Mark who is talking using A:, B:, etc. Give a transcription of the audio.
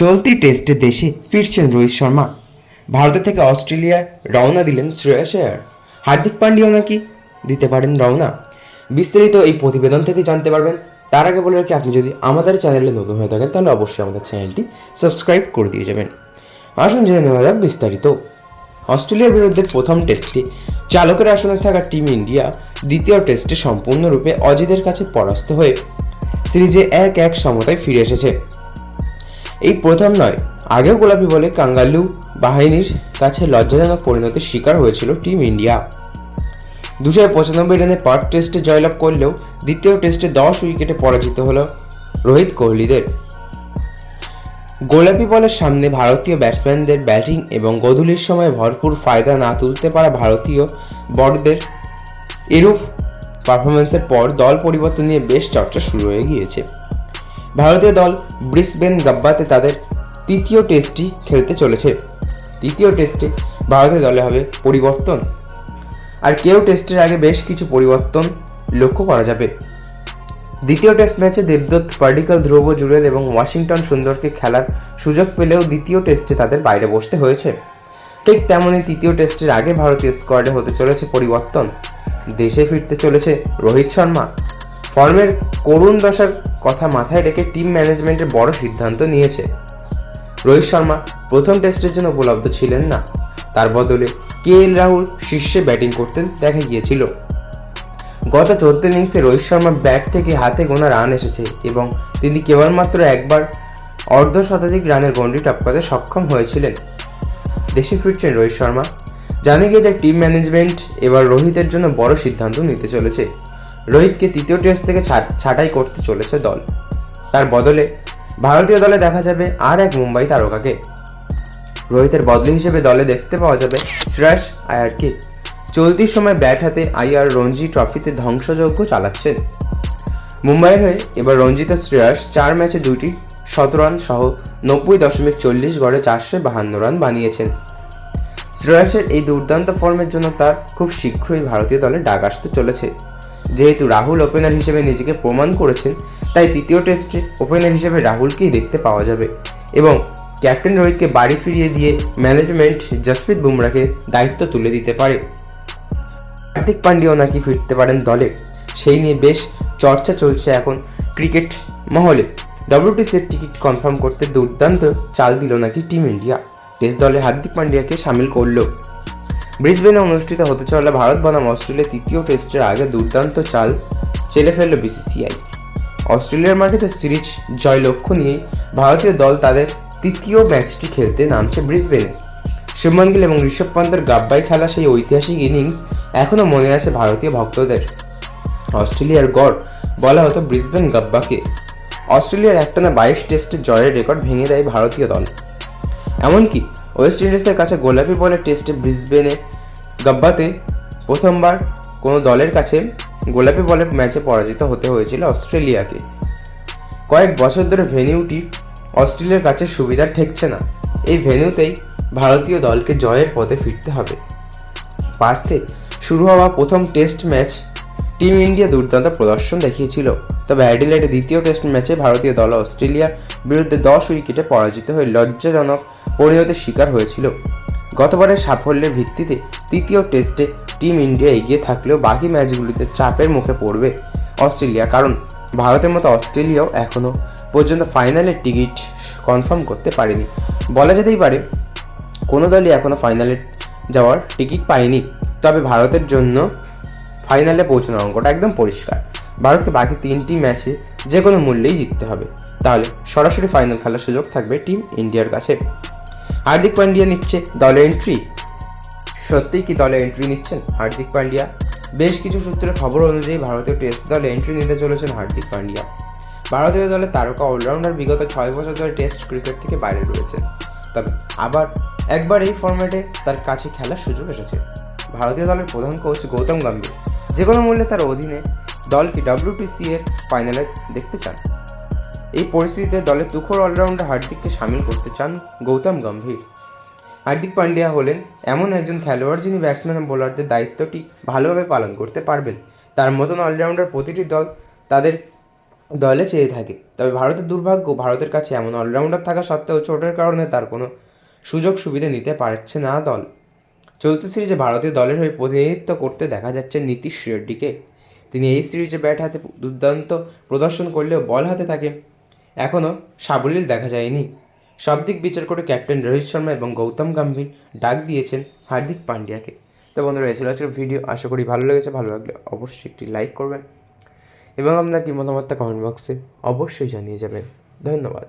A: চলতি টেস্টে দেশে ফিরছেন রোহিত শর্মা। ভারতের থেকে অস্ট্রেলিয়ায় রওনা দিলেন শ্রেয়াস আয়ার। হার্দিক পান্ডিয়াও নাকি দিতে পারেন রওনা? বিস্তারিত এই প্রতিবেদন থেকে জানতে পারবেন। তার আগে বলে রাখি, আপনি যদি আমাদের চ্যানেলে নতুন হয়ে থাকেন, তাহলে অবশ্যই আমাদের চ্যানেলটি সাবস্ক্রাইব করে দিয়ে যাবেন। আসুন জেনে নেওয়া যাক বিস্তারিত। অস্ট্রেলিয়ার বিরুদ্ধে প্রথম টেস্টে চালকের আসনে থাকা টিম ইন্ডিয়া দ্বিতীয় টেস্টে সম্পূর্ণরূপে অজিদের কাছে পরাস্ত হয়ে সিরিজে এক এক সমতায় ফিরে এসেছে। এই প্রথম নয়। আগেও গোলাপি বলে কাঙ্গালু বাহিনীর কাছে লজ্জাজনক পরিণতির শিকার হয়েছিল টিম ইন্ডিয়া। দুশো পঁচানব্বই রানে পার্ট টেস্টে জয়লাভ করলেও দ্বিতীয় টেস্টে দশ উইকেটে পরাজিত হলো রোহিত কোহলিদের। গোলাপি বলের সামনে ভারতীয় ব্যাটসম্যানদের ব্যাটিং এবং গধূলির সময় ভরপুর ফায়দা না তুলতে পারা ভারতীয় বড়দের এরূপ পারফরমেন্সের পর দল পরিবর্তন নিয়ে বেশ চর্চা শুরু হয়ে গিয়েছে। ভারতীয় দল ব্রিসবেন গাব্বাতে তাদের তৃতীয় টেস্টটি খেলতে চলেছে। তৃতীয় টেস্টে ভারতীয় দলে হবে পরিবর্তন। আর কেউ টেস্টের আগে বেশ কিছু পরিবর্তন লক্ষ্য করা যাবে। দ্বিতীয় টেস্ট ম্যাচে দেবদত্ত পার্ডিকাল ধ্রুব, জুরেল এবং ওয়াশিংটন সুন্দরকে খেলার সুযোগ পেলেও দ্বিতীয় টেস্টে তাদের বাইরে বসতে হয়েছে। ঠিক তেমনই তৃতীয় টেস্টের আগে ভারতীয় স্কোয়াডে হতে চলেছে পরিবর্তন। দেশে ফিরতে চলেছে রোহিত শর্মা। ফর্মের করুণ দশার কথা মাথায় রেখে টিম ম্যানেজমেন্টের বড় সিদ্ধান্ত নিয়েছে। রোহিত শর্মা প্রথম টেস্টের জন্য উপলব্ধ ছিলেন না। তার বদলে কে এল রাহুল শীর্ষে ব্যাটিং করতেন দেখা গিয়েছিল। গত চোদ্দ ইনিংসে রোহিত শর্মার ব্যাট থেকে হাতে গোনা রান এসেছে এবং তিনি কেবলমাত্র একবার অর্ধ শতাধিক রানের গন্ডি টপকাতে সক্ষম হয়েছিলেন। দেশে ফিরছেন রোহিত শর্মা। জানে গিয়েছে টিম ম্যানেজমেন্ট এবার রোহিতের জন্য বড় সিদ্ধান্ত নিতে চলেছে। রোহিতকে তৃতীয় টেস্ট থেকে ছাঁটাই করতে চলেছে দল। তার বদলে ভারতীয় দলে দেখা যাবে আর এক মুম্বাই তারকাকে। রোহিতের বদলি হিসেবে দলে দেখতে পাওয়া যাবে শ্রেয়াস আয়ারকে। চলতি সময় ব্যাট হাতে আইআর রঞ্জি ট্রফিতে ধ্বংসযজ্ঞ চালাচ্ছেন। মুম্বাইয়ের হয়ে এবার রঞ্জিত শ্রেয়াস চার ম্যাচে দুইটি শতরান সহ নব্বই দশমিক চল্লিশ গড়ে চারশো বাহান্ন রান বানিয়েছেন। শ্রেয়াসের এই দুর্দান্ত ফর্মের জন্য তার খুব শীঘ্রই ভারতীয় দলে ডাক আসতে চলেছে। যেহেতু রাহুল ওপেনার হিসেবে নিজেকে প্রমাণ করেছেন, তাই তৃতীয় টেস্টে ওপেনার হিসেবে রাহুলকেই দেখতে পাওয়া যাবে। এবং ক্যাপ্টেন রোহিতকে বাড়ি ফিরিয়ে দিয়ে ম্যানেজমেন্ট জসপ্রীত বুমরাকে দায়িত্ব তুলে দিতে পারে। হার্দিক পান্ডিয়াও নাকি ফিরতে পারেন দলে। সেই নিয়ে বেশ চর্চা চলছে এখন ক্রিকেট মহলে। ডব্লিউটিসির টিকিট কনফার্ম করতে দুর্দান্ত চাল দিল নাকি টিম ইন্ডিয়া টেস্ট দলে হার্দিক পান্ডিয়াকে সামিল করল। ব্রিসবেনে অনুষ্ঠিত হতে চলা ভারত বনাম অস্ট্রেলিয়া তৃতীয় টেস্টের আগে দুর্দান্ত চাল চেলে ফেলল বিসিসিআই। অস্ট্রেলিয়ার মাটিতে সিরিজ জয় লক্ষ্য নিয়ে ভারতীয় দল তাদের তৃতীয় ম্যাচটি খেলতে নামছে ব্রিসবেনে। শুভমান গিল এবং ঋষভ পন্তের গাব্বাই খেলা সেই ঐতিহাসিক ইনিংস এখনও মনে আছে ভারতীয় ভক্তদের। অস্ট্রেলিয়ার গড় বলা হতো ব্রিসবেন গাব্বাকে। অস্ট্রেলিয়ার একটানা বাইশ টেস্টে জয়ের রেকর্ড ভেঙে দেয় ভারতীয় দল। এমনকি ওয়েস্ট ইন্ডিজের কাছে গোলাপি বলে টেস্টে ব্রিসবেনে গাব্বাতে প্রথমবার কোনো দলের কাছে গোলাপি বলে ম্যাচে পরাজিত হতে হয়েছিল অস্ট্রেলিয়াকে। কয়েক বছর ধরে ভেনিউটি অস্ট্রেলিয়ার কাছে সুবিধা ঠেকছে না। এই ভেন্যুতেই ভারতীয় দলকে জয়ের পথে ফিরতে হবে। পার্থে শুরু হওয়া প্রথম টেস্ট ম্যাচ টিম ইন্ডিয়া দুর্দান্ত প্রদর্শন দেখিয়েছিল। তবে অ্যাডিলেডে দ্বিতীয় টেস্ট ম্যাচে ভারতীয় দল অস্ট্রেলিয়ার বিরুদ্ধে দশ উইকেটে পরাজিত হয়ে লজ্জাজনক পরিণতির শিকার হয়েছিল। গতবারের সাফল্যের ভিত্তিতে তৃতীয় টেস্টে টিম ইন্ডিয়া এগিয়ে থাকলেও বাকি ম্যাচগুলিতে চাপের মুখে পড়বে অস্ট্রেলিয়া। কারণ ভারতের মতো অস্ট্রেলিয়াও এখনও পর্যন্ত ফাইনালের টিকিট কনফার্ম করতে পারেনি। বলা যেতেই পারে, কোনো দলই এখনও ফাইনালে যাওয়ার টিকিট পায়নি। তবে ভারতের জন্য ফাইনালে পৌঁছানোর অঙ্কটা একদম পরিষ্কার। ভারতকে বাকি তিনটি ম্যাচে যে কোনো মূল্যেই জিততে হবে। তাহলে সরাসরি ফাইনাল খেলার সুযোগ থাকবে টিম ইন্ডিয়ার কাছে। হার্দিক পান্ডিয়া নিচ্ছে দলে এন্ট্রি সত্যিই কি দলে এন্ট্রি নিচ্ছেন হার্দিক পান্ডিয়া? বেশ কিছু সূত্রের খবর অনুযায়ী ভারতীয় টেস্ট দলে এন্ট্রি নিতে চলেছেন হার্দিক পান্ডিয়া। ভারতীয় দলের তারকা অলরাউন্ডার বিগত ছয় বছর ধরে টেস্ট ক্রিকেট থেকে বাইরে রয়েছেন তবে আবার একবার এই ফর্ম্যাটে তার কাছে খেলার সুযোগ এসেছে। ভারতীয় দলের প্রধান কোচ গৌতম গম্ভীর যে কোনো মূল্যে তার অধীনে দলকে ডব্লিউটিসি এর ফাইনালে দেখতে চান। এই পরিস্থিতিতে দলে তুখোর অলরাউন্ডার হার্দিককে সামিল করতে চান গৌতম গম্ভীর। হার্দিক পান্ডিয়া হলেন এমন একজন খেলোয়াড় যিনি ব্যাটসম্যান ও বোলারদের দায়িত্বটি ভালোভাবে পালন করতে পারবেন। তার মতন অলরাউন্ডার প্রতিটি দল তাদের দলে চেয়ে থাকে। তবে ভারতের দুর্ভাগ্য, ভারতের কাছে এমন অলরাউন্ডার থাকা সত্ত্বেও চোটের কারণে তার কোনো সুযোগ সুবিধা নিতে পারছে না দল। চলতি সিরিজে ভারতীয় দলের হয়ে প্রতিনিধিত্ব করতে দেখা যাচ্ছে নীতিশ রেড্ডিকে। তিনি এই সিরিজে ব্যাট হাতে দুর্দান্ত প্রদর্শন করলেও বল হাতে তাকে এখনও সাবলীল দেখা যায়নি। সব দিক বিচার করে ক্যাপ্টেন রোহিত শর্মা এবং গৌতম গাম্ভীর ডাক দিয়েছেন হার্দিক পান্ডিয়াকে। তো বন্ধুরা এছাড়া আজকের ভিডিও আশা করি ভালো লেগেছে। ভালো লাগলে অবশ্যই একটি লাইক করবেন এবং আপনার কি মতামতটা কমেন্ট বক্সে অবশ্যই জানিয়ে যাবেন। ধন্যবাদ।